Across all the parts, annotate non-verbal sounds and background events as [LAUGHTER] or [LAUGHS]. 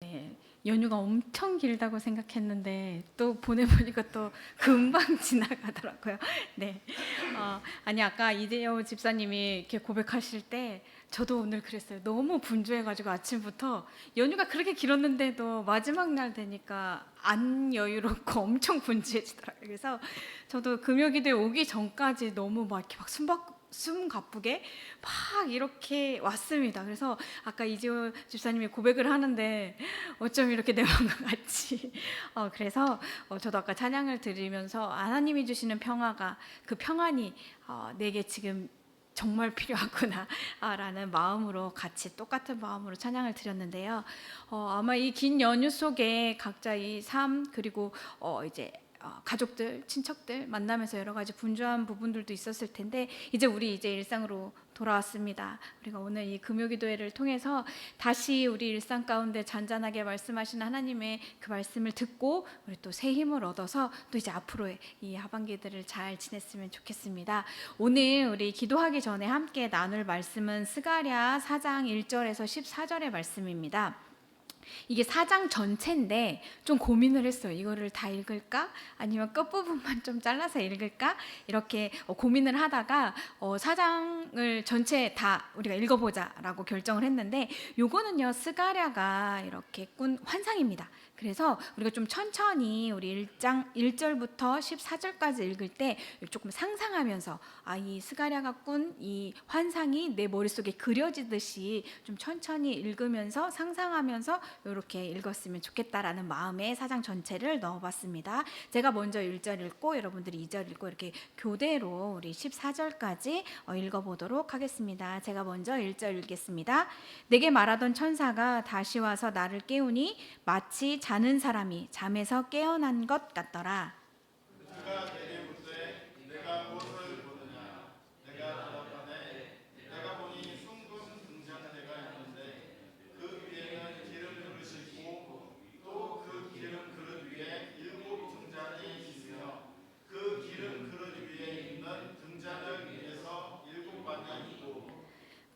네, 연휴가 엄청 길다고 생각했는데 또 보내보니까 또 금방 [LAUGHS] 지나가더라고요. 네, 어, 아니 아까 이대호 집사님이 이렇게 고백하실 때 저도 오늘 그랬어요. 너무 분주해가지고 아침부터 연휴가 그렇게 길었는데도 마지막 날 되니까 안 여유롭고 [LAUGHS] 엄청 분주해지더라고요. 그래서 저도 금요기도에 오기 전까지 너무 막 이렇게 막 숨박 숨 가쁘게 막 이렇게 왔습니다. 그래서 아까 이지호 집사님이 고백을 하는데 어쩜 이렇게 내 마음과 [LAUGHS] 같이 어, 그래서 어, 저도 아까 찬양을 드리면서 하나님이 주시는 평화가 그 평안이 어, 내게 지금 정말 필요하구나라는 마음으로 같이 똑같은 마음으로 찬양을 드렸는데요. 어, 아마 이 긴 연휴 속에 각자 이 삶 그리고 어, 이제 어, 가족들, 친척들 만나면서 여러 가지 분주한 부분들도 있었을 텐데 이제 우리 이제 일상으로 돌아왔습니다. 우리가 오늘 이 금요기도회를 통해서 다시 우리 일상 가운데 잔잔하게 말씀하시는 하나님의 그 말씀을 듣고 우리 또 새 힘을 얻어서 또 이제 앞으로의 이 하반기들을 잘 지냈으면 좋겠습니다. 오늘 우리 기도하기 전에 함께 나눌 말씀은 스가랴 4장 1절에서 14절의 말씀입니다. 이게 사장 전체인데 좀 고민을 했어요. 이거를 다 읽을까? 아니면 끝부분만 좀 잘라서 읽을까? 이렇게 어, 고민을 하다가 어, 사장을 전체 다 우리가 읽어보자라고 결정을 했는데 요거는요 스가랴가 이렇게 꾼 환상입니다. 그래서 우리가 좀 천천히 우리 1장 1절부터 14절까지 읽을 때 조금 상상하면서 아 이 스가랴가 꾼 이 환상이 내 머릿속에 그려지듯이 좀 천천히 읽으면서 상상하면서 이렇게 읽었으면 좋겠다라는 마음에 사장 전체를 넣어 봤습니다. 제가 먼저 1절 읽고 여러분들이 2절 읽고 이렇게 교대로 우리 14절까지 어, 읽어 보도록 하겠습니다. 제가 먼저 1절 읽겠습니다. 내게 말하던 천사가 다시 와서 나를 깨우니 마치 자는 사람이 잠에서 깨어난 것 같더라. 그가 내게 묻되 내가 무엇을 보느냐 내가 대답하되 내가 보니 숭금 등잔대가 있는데 그 위에는 기름 그릇이 있고 또 그 기름 그릇 위에 일곱 등잔이 있으며 그 기름 그릇 위에 있는 등잔을 위에서 일곱 반이 있고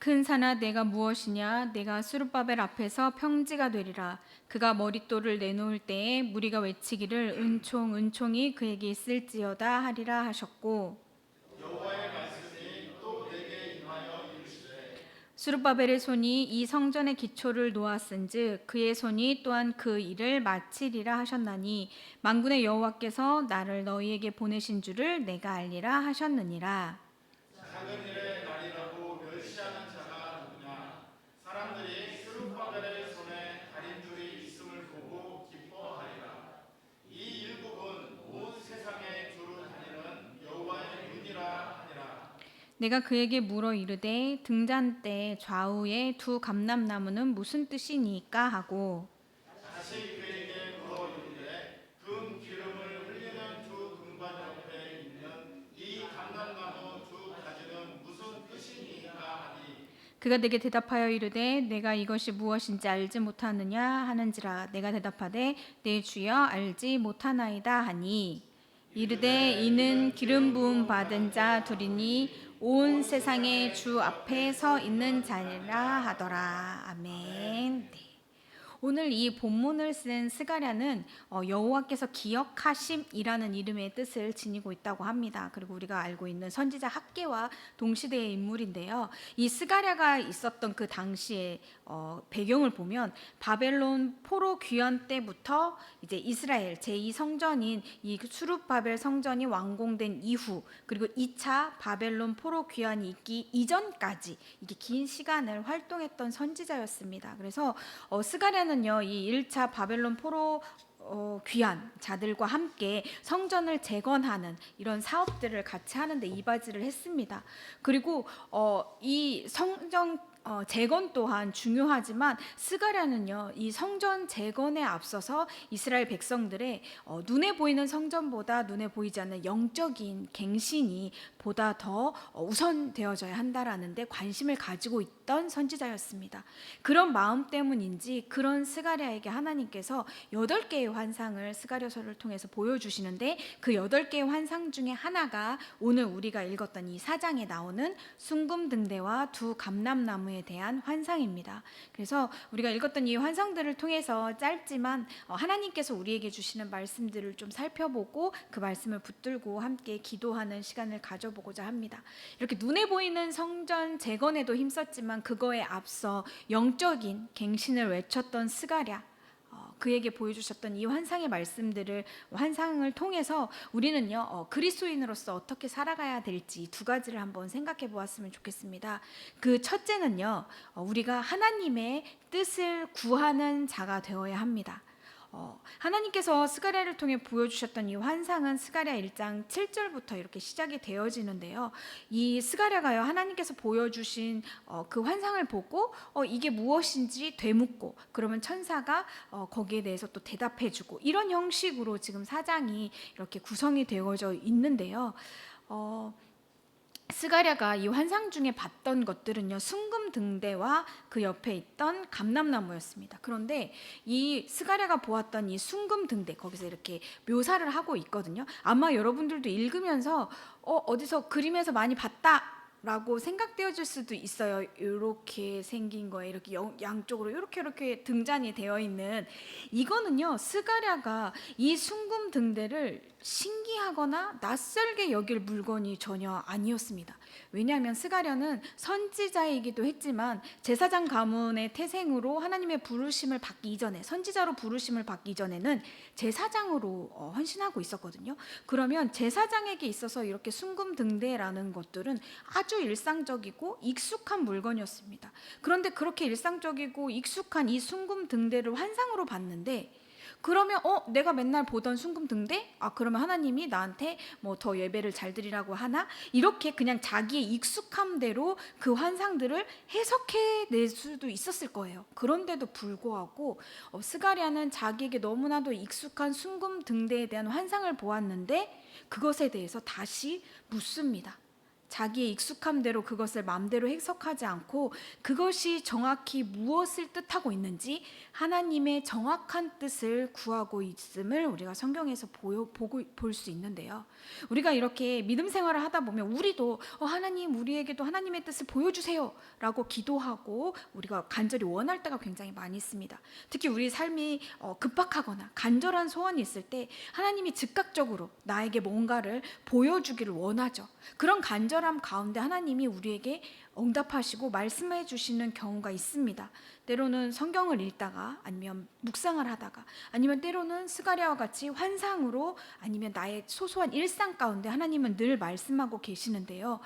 큰 산아 내가 무엇이냐? 내가 수르바벨 앞에서 평지가 되리라. 그가 머릿돌을 내놓을 때에 무리가 외치기를 은총 은총이 그에게 있을지어다 하리라 하셨고. 수르바벨의 손이 이 성전의 기초를 놓았은즉 그의 손이 또한 그 일을 마치리라 하셨나니 만군의 여호와께서 나를 너희에게 보내신 줄을 내가 알리라 하셨느니라 작은 일의 날이라고 멸시하는 자가 누구냐 사람들이 스룹바벨의 손에 다림줄이 있음을 보고 기뻐하리라 이 일곱은 온 세상에 두루 다니는 여호와의 눈이라 하니라 내가 그에게 물어 이르되 등잔대 좌우에 두 감람나무는 무슨 뜻이니까? 하고 다시 그에게 물어 이르되 금 기름을 흘리는 두 금관 옆에 있는 이 감람나무 두 가지는 무슨 뜻이니까? 하니 그가 내게 대답하여 이르되 내가 이것이 무엇인지 알지 못하느냐? 하는지라 내가 대답하되 내 주여 알지 못하나이다. 하니 이르되 이는 기름 부음 받은 자 둘이니 온 세상의 주 앞에 서 있는 자니라 하더라 아멘. 네. 오늘 이 본문을 쓴 스가랴는 어, 여호와께서 기억하심이라는 이름의 뜻을 지니고 있다고 합니다. 그리고 우리가 알고 있는 선지자 학계와 동시대의 인물인데요. 이 스가랴가 있었던 그 당시의 어, 배경을 보면 바벨론 포로 귀환 때부터 이제 이스라엘 제2 성전인 이 수룹바벨 성전이 완공된 이후 그리고 2차 바벨론 포로 귀환이 있기 이전까지 이게 긴 시간을 활동했던 선지자였습니다. 그래서 어, 스가랴는 요 이 1차 바벨론 포로 어, 귀한 자들과 함께 성전을 재건하는 이런 사업들을 같이 하는데 이바지를 했습니다. 그리고 어, 이 성전 어, 재건 또한 중요하지만 스가랴는요 이 성전 재건에 앞서서 이스라엘 백성들의 어, 눈에 보이는 성전보다 눈에 보이지 않는 영적인 갱신이 보다 더 어, 우선되어져야 한다라는데 관심을 가지고 있던 선지자였습니다. 그런 마음 때문인지 그런 스가랴에게 하나님께서 여덟 개의 환상을 스가랴서를 통해서 보여주시는데 그 여덟 개의 환상 중에 하나가 오늘 우리가 읽었던 이 사장에 나오는 순금등대와 두 감람나무 에 대한 환상입니다. 그래서 우리가 읽었던 이 환상들을 통해서 짧지만 어, 하나님께서 우리에게 주시는 말씀들을 좀 살펴보고 그 말씀을 붙들고 함께 기도하는 시간을 가져보고자 합니다. 이렇게 눈에 보이는 성전 재건에도 힘썼지만 그거에 앞서 영적인 갱신을 외쳤던 스가랴 어, 그에게 보여주셨던 이 환상의 말씀들을 환상을 통해서 우리는요 어, 그리스도인으로서 어떻게 살아가야 될지 두 가지를 한번 생각해 보았으면 좋겠습니다. 그 첫째는요 어, 우리가 하나님의 뜻을 구하는 자가 되어야 합니다. 어, 하나님께서 스가랴를 통해 보여주셨던 이 환상은 스가랴 1장 7절부터 이렇게 시작이 되어지는데요. 이 스가랴가요 하나님께서 보여주신 어, 그 환상을 보고 어, 이게 무엇인지 되묻고 그러면 천사가 어, 거기에 대해서 또 대답해주고 이런 형식으로 지금 사장이 이렇게 구성이 되어져 있는데요. 어, 스가랴가 이 환상 중에 봤던 것들은요 순금 등대와 그 옆에 있던 감람나무였습니다. 그런데 이 스가랴가 보았던 이 순금 등대 거기서 이렇게 묘사를 하고 있거든요. 아마 여러분들도 읽으면서 어, 어디서 그림에서 많이 봤다. 라고 생각되어질 수도 있어요. 이렇게 생긴 거에 이렇게 영- 양쪽으로 이렇게 이렇게 등잔이 되어 있는 이거는요 스가랴가 이 순금 등대를 신기하거나 낯설게 여길 물건이 전혀 아니었습니다. 왜냐하면 스가랴는 선지자이기도 했지만 제사장 가문의 태생으로 하나님의 부르심을 받기 이전에 선지자로 부르심을 받기 전에는 제사장으로 어, 헌신하고 있었거든요. 그러면 제사장에게 있어서 이렇게 순금 등대라는 것들은 아주 일상적이고 익숙한 물건이었습니다. 그런데 그렇게 일상적이고 익숙한 이 순금 등대를 환상으로 봤는데 그러면 어 내가 맨날 보던 순금 등대? 아 그러면 하나님이 나한테 뭐 더 예배를 잘 드리라고 하나? 이렇게 그냥 자기의 익숙함대로 그 환상들을 해석해 낼 수도 있었을 거예요. 그런데도 불구하고 어, 스가랴는 자기에게 너무나도 익숙한 순금 등대에 대한 환상을 보았는데 그것에 대해서 다시 묻습니다 자기의 익숙함대로 그것을 마음대로 해석하지 않고 그것이 정확히 무엇을 뜻하고 있는지 하나님의 정확한 뜻을 구하고 있음을 우리가 성경에서 보여, 보고 볼 수 있는데요. 우리가 이렇게 믿음 생활을 하다 보면 우리도 어, 하나님 우리에게도 하나님의 뜻을 보여주세요라고 기도하고 우리가 간절히 원할 때가 굉장히 많이 있습니다. 특히 우리 삶이 어, 급박하거나 간절한 소원이 있을 때 하나님이 즉각적으로 나에게 뭔가를 보여주기를 원하죠. 그런 간절 함 가운데 하나님이 우리에게 응답하시고 말씀해 주시는 경우가 있습니다. 때로는 성경을 읽다가 아니면 묵상을 하다가 아니면 때로는 스가랴와 같이 환상으로 아니면 나의 소소한 일상 가운데 하나님은 늘 말씀하고 계시는데요.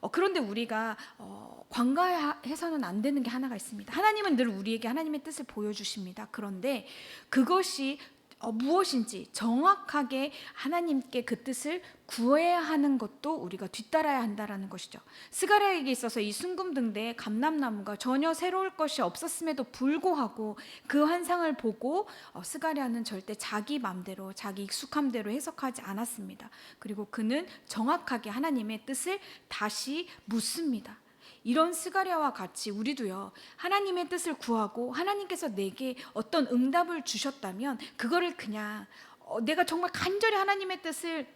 어, 그런데 우리가 어, 관가해서는 안 되는 게 하나가 있습니다. 하나님은 늘 우리에게 하나님의 뜻을 보여주십니다. 그런데 그것이 어, 무엇인지 정확하게 하나님께 그 뜻을 구해야 하는 것도 우리가 뒤따라야 한다라는 것이죠. 스가랴에게 있어서 이 순금등대의 감람나무가 전혀 새로울 것이 없었음에도 불구하고 그 환상을 보고 어, 스가랴는 절대 자기 맘대로 자기 익숙함대로 해석하지 않았습니다. 그리고 그는 정확하게 하나님의 뜻을 다시 묻습니다. 이런 스가랴와 같이 우리도요 하나님의 뜻을 구하고 하나님께서 내게 어떤 응답을 주셨다면 그거를 그냥 어, 내가 정말 간절히 하나님의 뜻을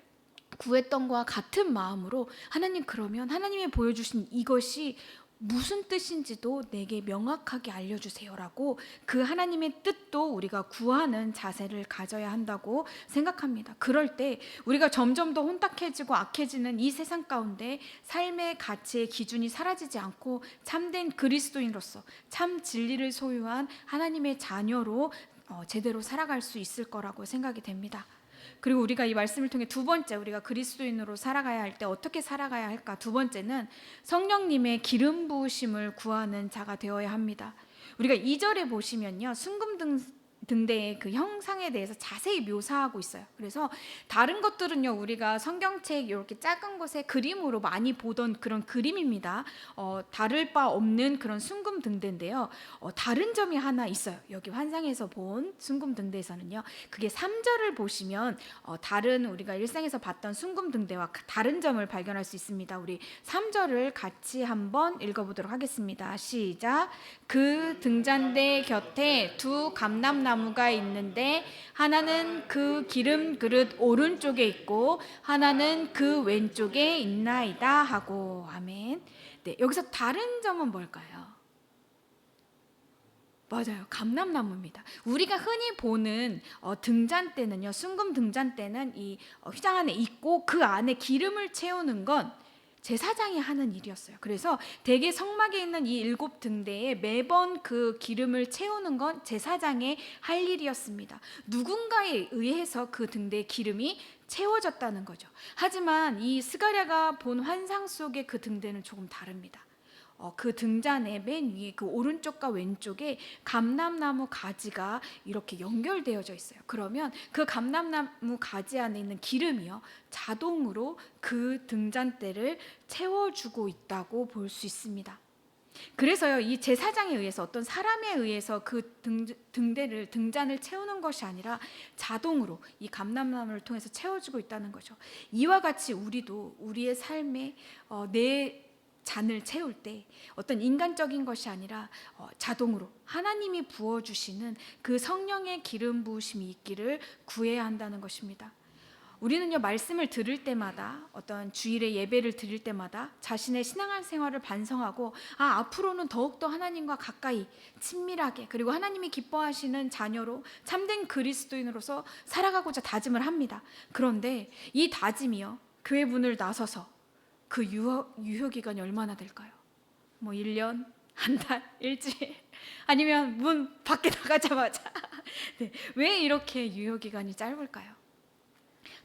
구했던 것과 같은 마음으로 하나님 그러면 하나님이 보여주신 이것이 무슨 뜻인지도 내게 명확하게 알려주세요라고 그 하나님의 뜻도 우리가 구하는 자세를 가져야 한다고 생각합니다. 그럴 때 우리가 점점 더 혼탁해지고 악해지는 이 세상 가운데 삶의 가치의 기준이 사라지지 않고 참된 그리스도인으로서 참 진리를 소유한 하나님의 자녀로 어, 제대로 살아갈 수 있을 거라고 생각이 됩니다. 그리고 우리가 이 말씀을 통해 두 번째 우리가 그리스도인으로 살아가야 할 때 어떻게 살아가야 할까? 두 번째는 성령님의 기름 부으심을 구하는 자가 되어야 합니다. 우리가 2절에 보시면요. 순금 등 등대의 그 형상에 대해서 자세히 묘사하고 있어요. 그래서 다른 것들은요 우리가 성경책 이렇게 작은 곳에 그림으로 많이 보던 그런 그림입니다. 어, 다를 바 없는 그런 순금 등대인데요. 어, 다른 점이 하나 있어요. 여기 환상에서 본 순금 등대에서는요. 그게 3절을 보시면 어, 다른 우리가 일상에서 봤던 순금 등대와 다른 점을 발견할 수 있습니다. 우리 3절을 같이 한번 읽어보도록 하겠습니다. 시작. 그 등잔대 곁에 두 감람 나무가 있는데 하나는 그 기름 그릇 오른쪽에 있고 하나는 그 왼쪽에 있나이다 하고 아멘. 네, 여기서 다른 점은 뭘까요? 맞아요. 감람나무입니다. 우리가 흔히 보는 어, 등잔대는요. 순금 등잔대는 이 어, 휘장 안에 있고 그 안에 기름을 채우는 건 제사장이 하는 일이었어요. 그래서 대개 성막에 있는 이 일곱 등대에 매번 그 기름을 채우는 건 제사장의 할 일이었습니다. 누군가에 의해서 그 등대에 기름이 채워졌다는 거죠. 하지만 이 스가랴가 본 환상 속의 그 등대는 조금 다릅니다. 어, 그 등잔의 맨 위에 그 오른쪽과 왼쪽에 감람나무 가지가 이렇게 연결되어져 있어요. 그러면 그 감람나무 가지 안에 있는 기름이요 자동으로 그 등잔대를 채워주고 있다고 볼 수 있습니다. 그래서요 이 제사장에 의해서 어떤 사람에 의해서 그 등, 등대를 등잔을 채우는 것이 아니라 자동으로 이 감람나무를 통해서 채워주고 있다는 거죠. 이와 같이 우리도 우리의 삶에 어, 내 잔을 채울 때 어떤 인간적인 것이 아니라 어, 자동으로 하나님이 부어 주시는 그 성령의 기름 부으심이 있기를 구해야 한다는 것입니다. 우리는요 말씀을 들을 때마다 어떤 주일에 예배를 드릴 때마다 자신의 신앙생활을 반성하고 아 앞으로는 더욱더 하나님과 가까이 친밀하게 그리고 하나님이 기뻐하시는 자녀로 참된 그리스도인으로서 살아가고자 다짐을 합니다. 그런데 이 다짐이요 교회 문을 나서서 그 유효, 유효 기간이 얼마나 될까요? 뭐 1년, 한 달, [LAUGHS] 일주일? 아니면 문 밖에 나가자마자? [LAUGHS] 네, 왜 이렇게 유효 기간이 짧을까요?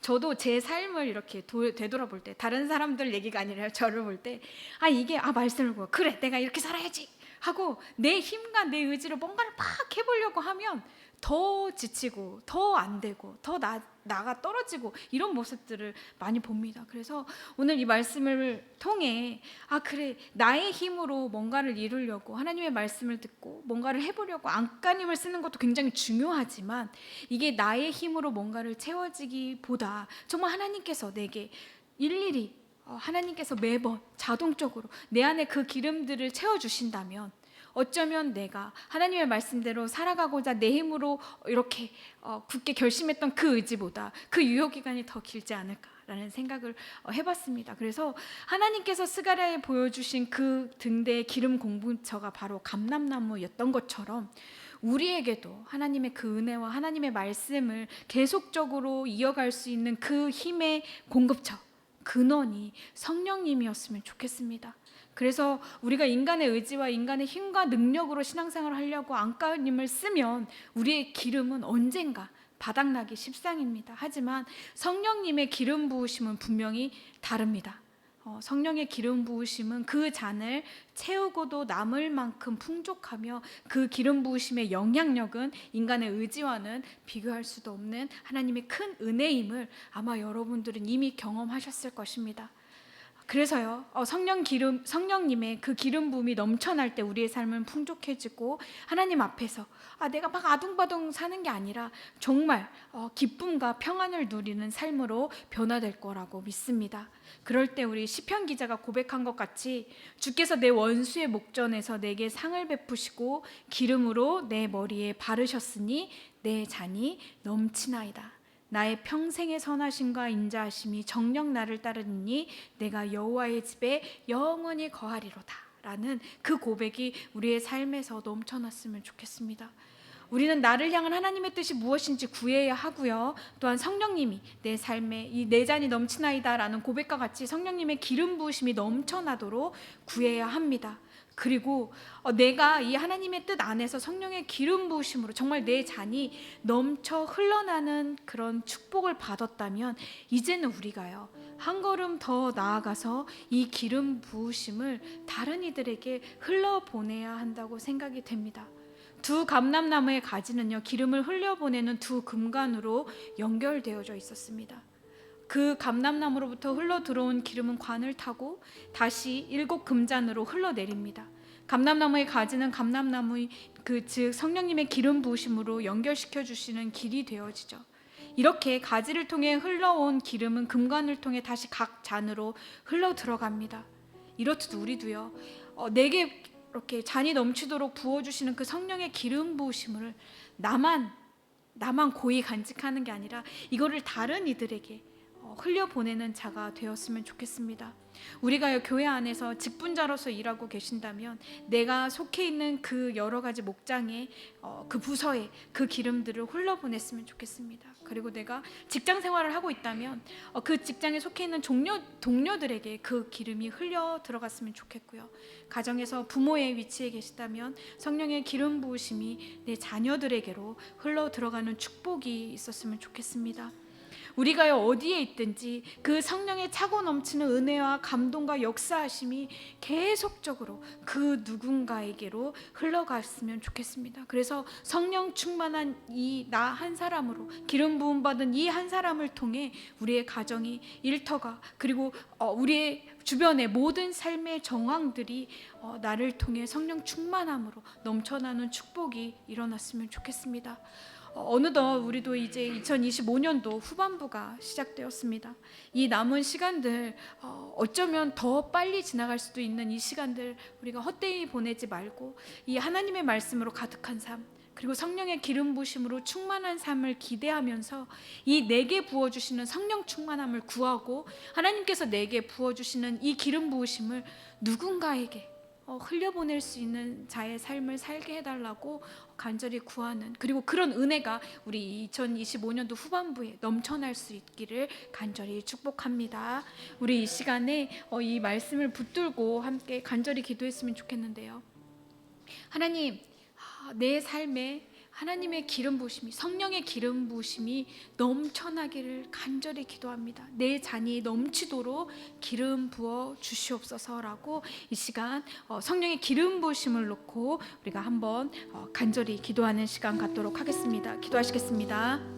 저도 제 삶을 이렇게 도, 되돌아볼 때 다른 사람들 얘기가 아니라 저를 볼 때 아 이게 아 말씀을 보고 그래 내가 이렇게 살아야지! 하고 내 힘과 내 의지로 뭔가를 막 해보려고 하면 더 지치고 더 안 되고 더 나, 나가 떨어지고 이런 모습들을 많이 봅니다. 그래서 오늘 이 말씀을 통해 아 그래 나의 힘으로 뭔가를 이루려고 하나님의 말씀을 듣고 뭔가를 해보려고 안간힘을 쓰는 것도 굉장히 중요하지만 이게 나의 힘으로 뭔가를 채워지기보다 정말 하나님께서 내게 일일이 어, 하나님께서 매번 자동적으로 내 안에 그 기름들을 채워주신다면 어쩌면 내가 하나님의 말씀대로 살아가고자 내 힘으로 이렇게 어, 굳게 결심했던 그 의지보다 그 유효 기간이 더 길지 않을까 라는 생각을 어, 해봤습니다. 그래서 하나님께서 스가랴에 보여주신 그 등대의 기름 공분처가 바로 감람나무였던 것처럼 우리에게도 하나님의 그 은혜와 하나님의 말씀을 계속적으로 이어갈 수 있는 그 힘의 공급처 근원이 성령님이었으면 좋겠습니다. 그래서 우리가 인간의 의지와 인간의 힘과 능력으로 신앙생활을 하려고 안가님을 쓰면 우리의 기름은 언젠가 바닥나기 십상입니다. 하지만 성령님의 기름 부으심은 분명히 다릅니다. 어, 성령의 기름 부으심은 그 잔을 채우고도 남을 만큼 풍족하며 그 기름 부으심의 영향력은 인간의 의지와는 비교할 수도 없는 하나님의 큰 은혜임을 아마 여러분들은 이미 경험하셨을 것입니다. 그래서요 어, 성령 기름 성령님의 그 기름 부음이 넘쳐날 때 우리의 삶은 풍족해지고 하나님 앞에서 아 내가 막 아둥바둥 사는 게 아니라 정말 어, 기쁨과 평안을 누리는 삶으로 변화될 거라고 믿습니다. 그럴 때 우리 시편 기자가 고백한 것 같이 주께서 내 원수의 목전에서 내게 상을 베푸시고 기름으로 내 머리에 바르셨으니 내 잔이 넘치나이다. 나의 평생의 선하심과 인자하심이 정녕 나를 따르니 내가 여호와의 집에 영원히 거하리로다. 라는 그 고백이 우리의 삶에서 넘쳐났으면 좋겠습니다. 우리는 나를 향한 하나님의 뜻이 무엇인지 구해야 하고요. 또한 성령님이 내 삶에 이 내 잔이 넘치나이다라는 고백과 같이 성령님의 기름 부으심이 넘쳐나도록 구해야 합니다. 그리고 어, 내가 이 하나님의 뜻 안에서 성령의 기름 부으심으로 정말 내 잔이 넘쳐 흘러나는 그런 축복을 받았다면 이제는 우리가요 한 걸음 더 나아가서 이 기름 부으심을 다른 이들에게 흘러 보내야 한다고 생각이 됩니다. 두 감람나무의 가지는요 기름을 흘려보내는 두 금관으로 연결되어져 있었습니다. 그 감람나무로부터 흘러 들어온 기름은 관을 타고 다시 일곱 금잔으로 흘러 내립니다. 감람나무의 가지는 감람나무의 그 즉 성령님의 기름 부으심으로 연결시켜 주시는 길이 되어지죠. 이렇게 가지를 통해 흘러온 기름은 금관을 통해 다시 각 잔으로 흘러 들어갑니다. 이렇듯 우리도요. 어, 내게 이렇게 잔이 넘치도록 부어 주시는 그 성령의 기름 부으심을 나만 나만 고이 간직하는 게 아니라 이거를 다른 이들에게 어, 흘려 보내는 자가 되었으면 좋겠습니다. 우리가 교회 안에서 직분자로서 일하고 계신다면 내가 속해 있는 그 여러 가지 목장에 어, 그 부서에 그 기름들을 흘러 보냈으면 좋겠습니다. 그리고 내가 직장 생활을 하고 있다면 어, 그 직장에 속해 있는 동료 동료들에게 그 기름이 흘려 들어갔으면 좋겠고요. 가정에서 부모의 위치에 계시다면 성령의 기름 부으심이 내 자녀들에게로 흘러 들어가는 축복이 있었으면 좋겠습니다. 우리가 어디에 있든지 그 성령의 차고 넘치는 은혜와 감동과 역사하심이 계속적으로 그 누군가에게로 흘러갔으면 좋겠습니다. 그래서 성령 충만한 이 나 한 사람으로 기름 부음 받은 이 한 사람을 통해 우리의 가정이 일터가 그리고 어, 우리의 주변의 모든 삶의 정황들이 어, 나를 통해 성령 충만함으로 넘쳐나는 축복이 일어났으면 좋겠습니다. 어, 어느덧 우리도 이제 2025년도 후반부가 시작되었습니다. 이 남은 시간들 어, 어쩌면 더 빨리 지나갈 수도 있는 이 시간들 우리가 헛되이 보내지 말고 이 하나님의 말씀으로 가득한 삶 그리고 성령의 기름 부심으로 충만한 삶을 기대하면서 이 내게 부어 주시는 성령 충만함을 구하고 하나님께서 내게 부어 주시는 이 기름 부으심을 누군가에게 어, 흘려보낼 수 있는 자의 삶을 살게 해달라고 간절히 구하는 그리고 그런 은혜가 우리 2025년도 후반부에 넘쳐날 수 있기를 간절히 축복합니다. 우리 이 시간에 어, 이 말씀을 붙들고 함께 간절히 기도했으면 좋겠는데요. 하나님, 아, 내 삶에 하나님의 기름 부으심이 성령의 기름 부으심이 넘쳐나기를 간절히 기도합니다. 내 잔이 넘치도록 기름 부어 주시옵소서라고 이 시간 어, 성령의 기름 부으심을 놓고 우리가 한번 어, 간절히 기도하는 시간 갖도록 하겠습니다. 기도하시겠습니다.